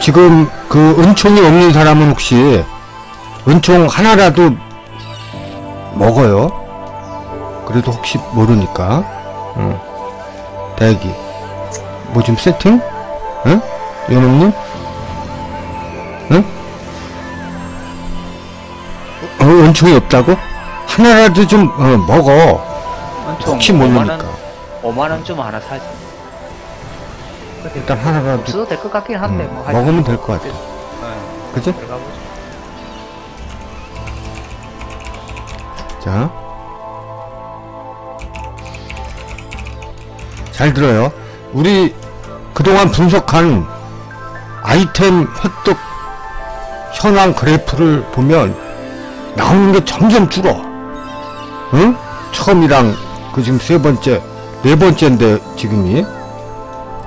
지금 그 은총이 없는 사람은 혹시 은총 하나라도 먹어요? 그래도 혹시 모르니까. 응. 대기. 뭐 좀 세팅? 응? 연옥님? 응? 어, 은총이 없다고? 하나라도 좀 어, 먹어. 혹시 5만 모르니까. 원, 5만 원 좀 하나 사지. 일단 하나라도 없어도 될 것 같긴 한데 음, 뭐 하여튼 먹으면 뭐될것 같아. 네, 그지? 들어가 보죠. 자. 잘 들어요. 우리 그동안 분석한 아이템 획득 현황 그래프를 보면 나오는 게 점점 줄어. 응? 처음이랑 그 지금 세 번째, 네 번째인데 지금이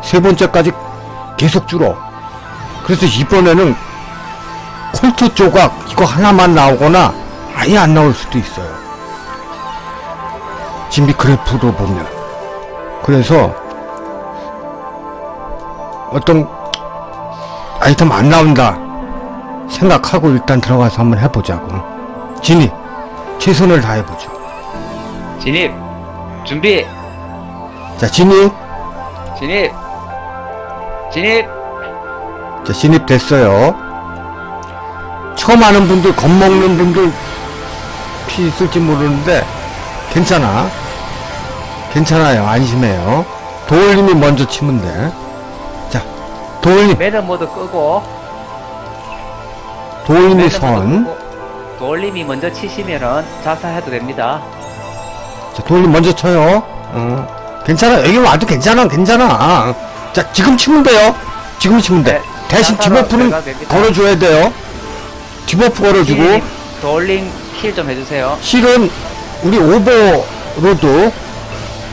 세 번째까지 계속 줄어. 그래서 이번에는 콜트 조각 이거 하나만 나오거나 아예 안 나올 수도 있어요. 이 그래프로 보면. 그래서 어떤 아이템 안 나온다 생각하고 일단 들어가서 한번 해보자고. 진이 최선을 다해보죠. 진입 준비 자, 진이 진입 진입 자, 진입됐어요. 처음 하는 분들, 겁먹는 분들 피 있을지 모르는데, 괜찮아. 괜찮아요. 안심해요. 도울님이 먼저 치면 돼. 자, 도울님, 매너 모드 끄고 도울님이 선. 끄고 돌림이 먼저 치시면은 자사해도 됩니다. 자, 도울님 먼저 쳐요. 어. 괜찮아. 여기 와도 괜찮아. 괜찮아. 자, 지금 치면 돼요. 지금 치면 돼. 네, 대신 디버프는. 걸어줘야 돼요. 디버프 걸어주고. 진입, 돌림 킬좀 해주세요. 실은 우리 오버로도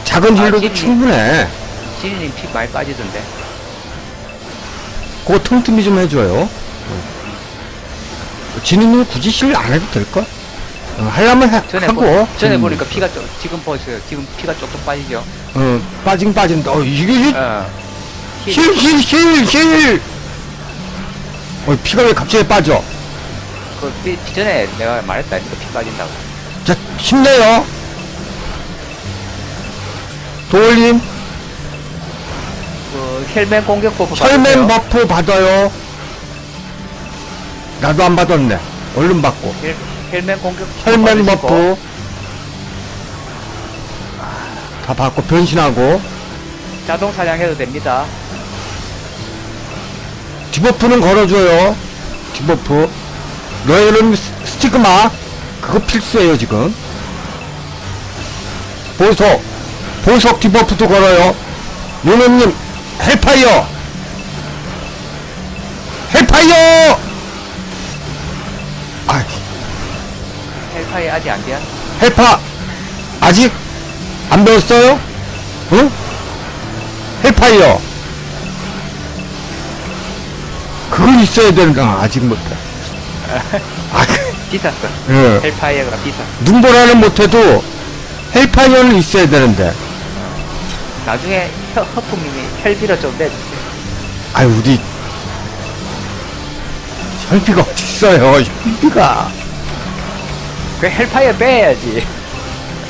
작은 아, 힐로도 진이. 충분해. 진이님 피 많이 빠지던데. 그거 틈틈이 좀 해줘요. 진우는 굳이 실 안 해도 될걸? 어, 하려면 해, 전에 하고. 보, 전에 진우는. 보니까 피가 좀 지금 보세요. 지금 피가 조금 빠지죠. 어, 빠진 빠진다. 어, 이게 힐, 어. 힐. 힐, 힐, 힐, 힐. 어, 피가 왜 갑자기 빠져? 그 피, 피 전에 내가 말했다 니까 피 빠진다고. 자, 힘내요. 도올림, 그 헬멧 공격 버프 혈맹 받으세요. 버프 받아요. 나도 안 받았네. 얼른 받고. 헬, 헬멧 공격 혈맹 받으시고, 버프 다 받고 변신하고 자동 사냥해도 됩니다. 디버프는 걸어줘요. 디버프. 너희는 스- 스티그마. 그거 필수예요 지금. 보석. 보석 디버프도 걸어요. 요놈님 헬파이어. 헬파이어! 아 헬파이 아직 안 돼요? 헬파. 아직 안 배웠어요? 응? 헬파이어 그건 있어야 되는데 아, 아직 못해 아, 비쌌어. 예. 헬파이어가 비쌌어. 눈보라는 못해도 헬파이어는 있어야 되는데 나중에 허, 허풍님이 헬비를 좀 내주세요. 아유 우리 혈비가 어딨어요 혈비가 그 헬파이어 빼야지.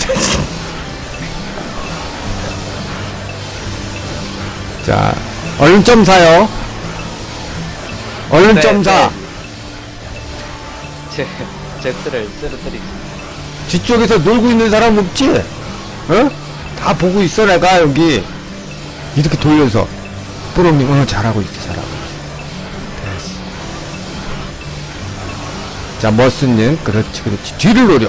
자 얼른 점 사요 얼른 네, 점 사. 제, 제들을 쓰러뜨리겠습니다. 뒤쪽에서 놀고 있는 사람 없지? 어? 다 보고 있어 내가 여기. 이렇게 돌려서. 뿌롱님 어 잘하고 있어 잘하고 있어. 됐어. 자 머스님 그렇지 그렇지. 뒤를 노려.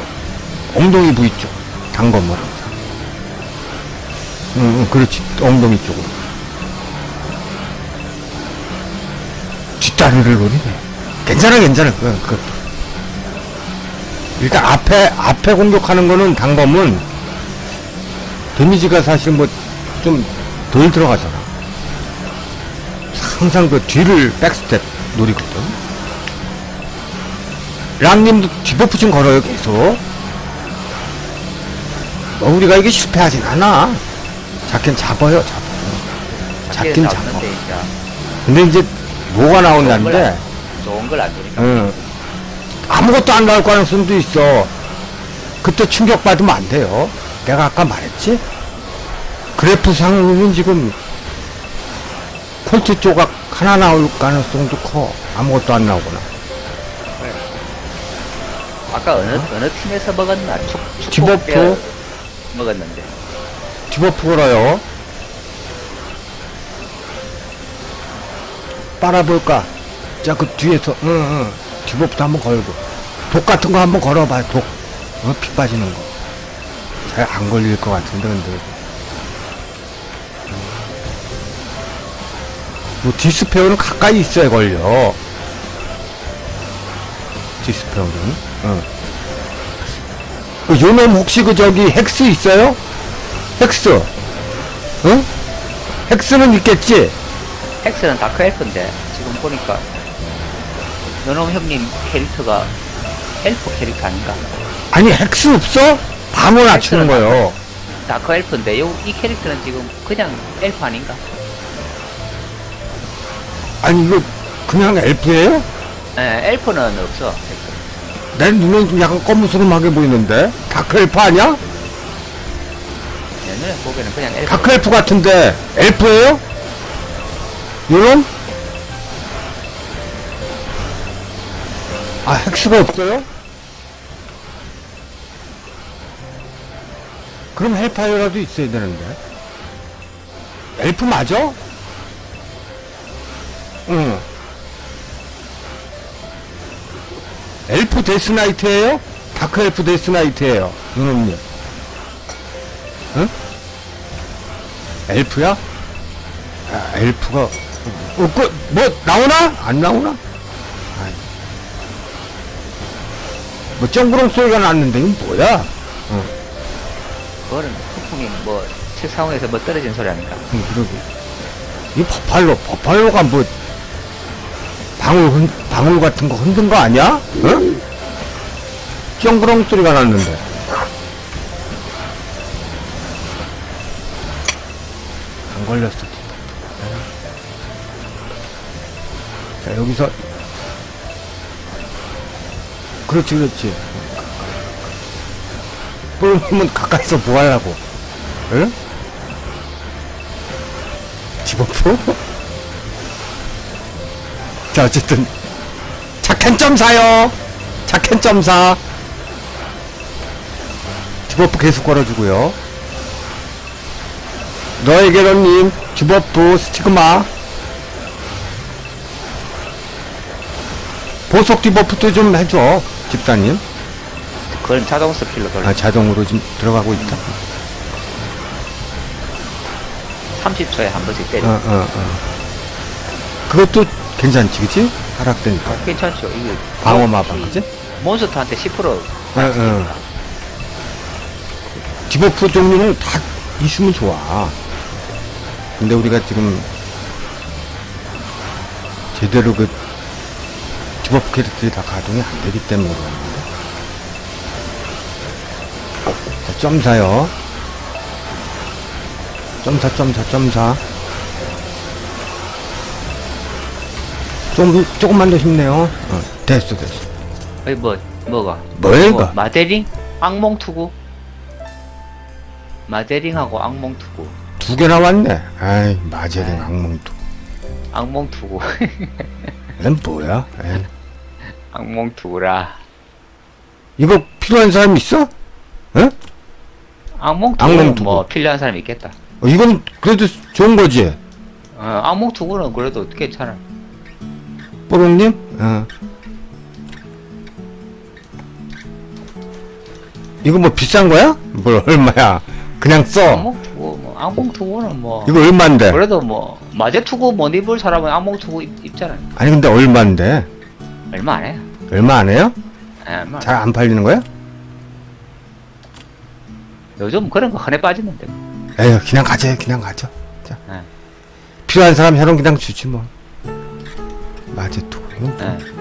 엉덩이 부위 쪽. 단검으로 응, 응 그렇지. 엉덩이 쪽으로 뒷다리를 노리네 괜찮아 괜찮아 그, 그 일단 앞에 앞에 공격하는 거는 단검은 데미지가 사실 뭐 좀 덜 들어가잖아. 항상 그 뒤를 백스텝 노리거든. 랑님도 디버프 좀 걸어요 계속. 뭐 우리가 이게 실패하진 않아. 잡긴 잡아요 잡아요. 잡긴 잡아. 근데 이제 뭐가 나온다는데 좋은 걸안 주니까. 응. 아무것도 안 나올 가능성도 있어 그때 충격받으면 안 돼요 내가 아까 말했지 그래프 상으로는 지금 콜트 조각 하나 나올 가능성도 커 아무것도 안 나오거나 아까 어느 어느 팀에서 먹었나? 축 디버프. 먹었는데. 디버프 걸어요 빨아볼까 자 그 뒤에서 응응 디버프도 한번 걸고 독 같은 거 한번 걸어봐 독 어? 피 빠지는 거 잘 안 걸릴 것 같은데 근데 뭐 디스페어는 가까이 있어야 걸려 디스페어는 응. 그 요놈 혹시 그 저기 헥스 있어요? 헥스 응? 헥스는 있겠지? 헥스는 다크 엘프인데 지금 보니까 연놈 형님 캐릭터가 엘프 캐릭터 아닌가? 아니 헥스 없어? 방어 낮추는 거요 다크 엘프인데 요, 이 캐릭터는 지금 그냥 엘프 아닌가? 아니 이거 그냥 엘프예요? 예, 엘프는 없어. 내 눈엔 좀 약간 검은스름하게 보이는데 다크 엘프 아니야? 내 눈에 보기에는 그냥 엘프. 다크 엘프 같은데 엘프예요? 요놈? 아 헥스가 없어요? 그럼 헬파이어라도 있어야 되는데 엘프 맞아? 응 엘프 데스나이트예요? 다크 엘프 데스나이트예요 요놈님 응? 엘프야? 아, 엘프가 어, 그, 뭐 나오나? 안 나오나? 아이. 뭐 쩡그렁 소리가 났는데 이건 뭐야? 그거는 폭풍이 뭐 책상에서 뭐 떨어진 소리 아닌가? 응, 그러고 이 버팔로 버팔로가 뭐 방울 흔, 방울 같은 거 흔든 거 아니야? 응? 쩡그렁 소리가 났는데 안 걸렸어 자 여기서. 그렇지 그렇지. 뿔면 가까이서 뭐 하려고. 응? 집어프? 자 어쨌든. 착한 사요. 착한 사. 집어프 계속 걸어주고요. 너에게로님 집어프 스티그마 보석 디버프도 좀 해줘 집사님 그건 자동 스킬로 돌려. 아 자동으로 지금 들어가고 있다 30초에 한 번씩 때려. 어, 어, 어. 그것도 괜찮지, 그치? 하락되니까. 괜찮죠. 이게 방어 이 마방, 그치? 몬스터한테 10% 어, 어. 디버프 종류는 다 있으면 좋아. 근데 우리가 지금 제대로 그 디버프 캐릭터들이 다 가동이 안 되기 때문에. 자, 점사요. 점사, 점사, 점사. 좀, 조금만 더 힘내요. 어, 됐어, 됐어. 어이 뭐 뭐가? 뭐야, 뭐, 이거? 마데링? 악몽 투구? 마데링하고 악몽 투구. 두 개 나왔네. 아이, 마제링 아이. 악몽도. 악몽 투구. 넌 뭐야? 에이. 악몽 투구라. 이거 필요한 사람 있어? 응? 악몽 투구. 뭐 필요한 사람 있겠다. 어, 이건 그래도 좋은 거지. 어, 악몽 투구는 그래도 괜찮아. 뽀롱님? 어. 이거 뭐 비싼 거야? 뭘 얼마야? 그냥 써. 악몽 투구 뭐 악몽 투구는 뭐 이거 얼만데? 그래도 뭐 마제 투구 못 입을 사람은 악몽 투구 입, 입잖아요. 아니 근데 얼만데? 얼마 안 해요. 얼마 안 해요? 예, 얼마 안 해요. 잘안 팔리는 거야? 요즘 그런 거 흔해 빠지는데. 에휴 그냥 가져 그냥 가져. 자. 네. 필요한 사람 혈원 그냥 주지 뭐. 이건 뭐. 예.